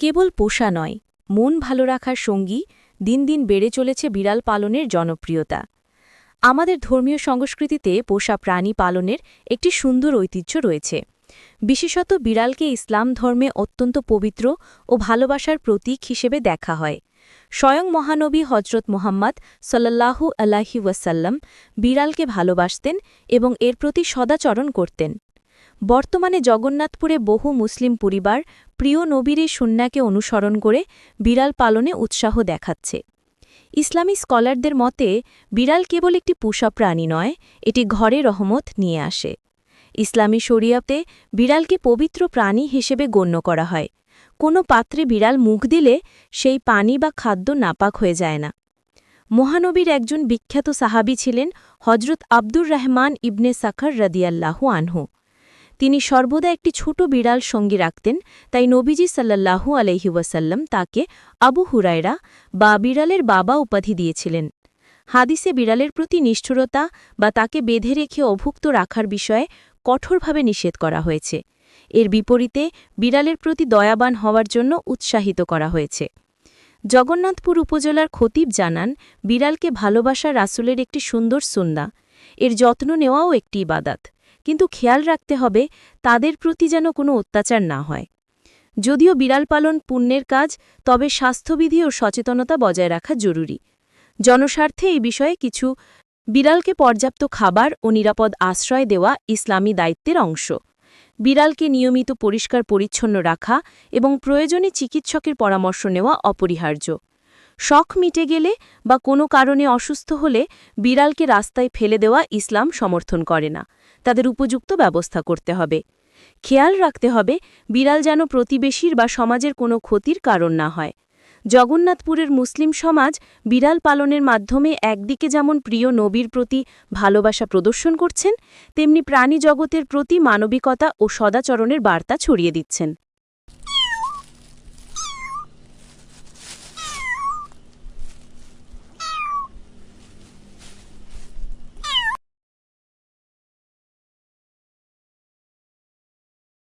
কেবল পোষা নয়, মন ভালো রাখার সঙ্গী দিন দিন বেড়ে চলেছে বিড়াল পালনের জনপ্রিয়তা। আমাদের ধর্মীয় সংস্কৃতিতে পোষা প্রাণী পালনের একটি সুন্দর ঐতিহ্য রয়েছে। বিশেষত বিড়ালকে ইসলাম ধর্মে অত্যন্ত পবিত্র ও ভালোবাসার প্রতীক হিসেবে দেখা হয়। স্বয়ং মহানবী হজরত মোহাম্মদ সাল্লাল্লাহু আলাহি ওয়াসাল্লাম বিড়ালকে ভালোবাসতেন এবং এর প্রতি সদাচরণ করতেন। বর্তমানে জগন্নাথপুরে বহু মুসলিম পরিবার প্রিয় নবীর এই অনুসরণ করে বিড়াল পালনে উৎসাহ দেখাচ্ছে। ইসলামী স্কলারদের মতে, বিড়াল কেবল একটি পোষা প্রাণী নয়, এটি ঘরে রহমত নিয়ে আসে। ইসলামী শরিয়াতে বিড়ালকে পবিত্র প্রাণী হিসেবে গণ্য করা হয়। কোনো পাত্রে বিড়াল মুখ দিলে সেই পানি বা খাদ্য নাপাক হয়ে যায় না। মহানবীর একজন বিখ্যাত সাহাবি ছিলেন হজরত আব্দুর রহমান ইবনে সাখর রদিয়াল্লাহু আনহু। তিনি সর্বদা একটি ছোট বিড়াল সঙ্গী রাখতেন, তাই নবীজি সাল্লাল্লাহু আলহি ওয়াসাল্লাম তাকে আবু হুরায়রা বা বিড়ালের বাবা উপাধি দিয়েছিলেন। হাদিসে বিড়ালের প্রতি নিষ্ঠুরতা বা তাকে বেঁধে রেখে অভুক্ত রাখার বিষয়ে কঠোরভাবে নিষেধ করা হয়েছে। এর বিপরীতে বিড়ালের প্রতি দয়াবান হওয়ার জন্য উৎসাহিত করা হয়েছে। জগন্নাথপুর উপজেলার খতিব জানান, বিড়ালকে ভালোবাসা রাসুলের একটি সুন্দর সুন্দা এর যত্ন নেওয়াও একটি ইবাদাত। কিন্তু খেয়াল রাখতে হবে, তাদের প্রতি যেন কোনো অত্যাচার না হয়। যদিও বিড়াল পালন পুণ্যের কাজ, তবে স্বাস্থ্যবিধি ও সচেতনতা বজায় রাখা জরুরি। জনস্বার্থে এই বিষয়ে কিছু বিড়ালকে পর্যাপ্ত খাবার ও নিরাপদ আশ্রয় দেওয়া ইসলামী দায়িত্বের অংশ। বিড়ালকে নিয়মিত পরিষ্কার পরিচ্ছন্ন রাখা এবং প্রয়োজনে চিকিৎসকের পরামর্শ নেওয়া অপরিহার্য। শখ মিটে গেলে বা কোনো কারণে অসুস্থ হলে বিড়ালকে রাস্তায় ফেলে দেওয়া ইসলাম সমর্থন করে না। তাদের উপযুক্ত ব্যবস্থা করতে হবে। খেয়াল রাখতে হবে, বিড়াল যেন প্রতিবেশীর বা সমাজের কোনো ক্ষতির কারণ না হয়। জগন্নাথপুরের মুসলিম সমাজ বিড়াল পালনের মাধ্যমে একদিকে যেমন প্রিয় নবীর প্রতি ভালোবাসা প্রদর্শন করছেন, তেমনি প্রাণী জগতের প্রতি মানবিকতা ও সদাচরণের বার্তা ছড়িয়ে দিচ্ছেন।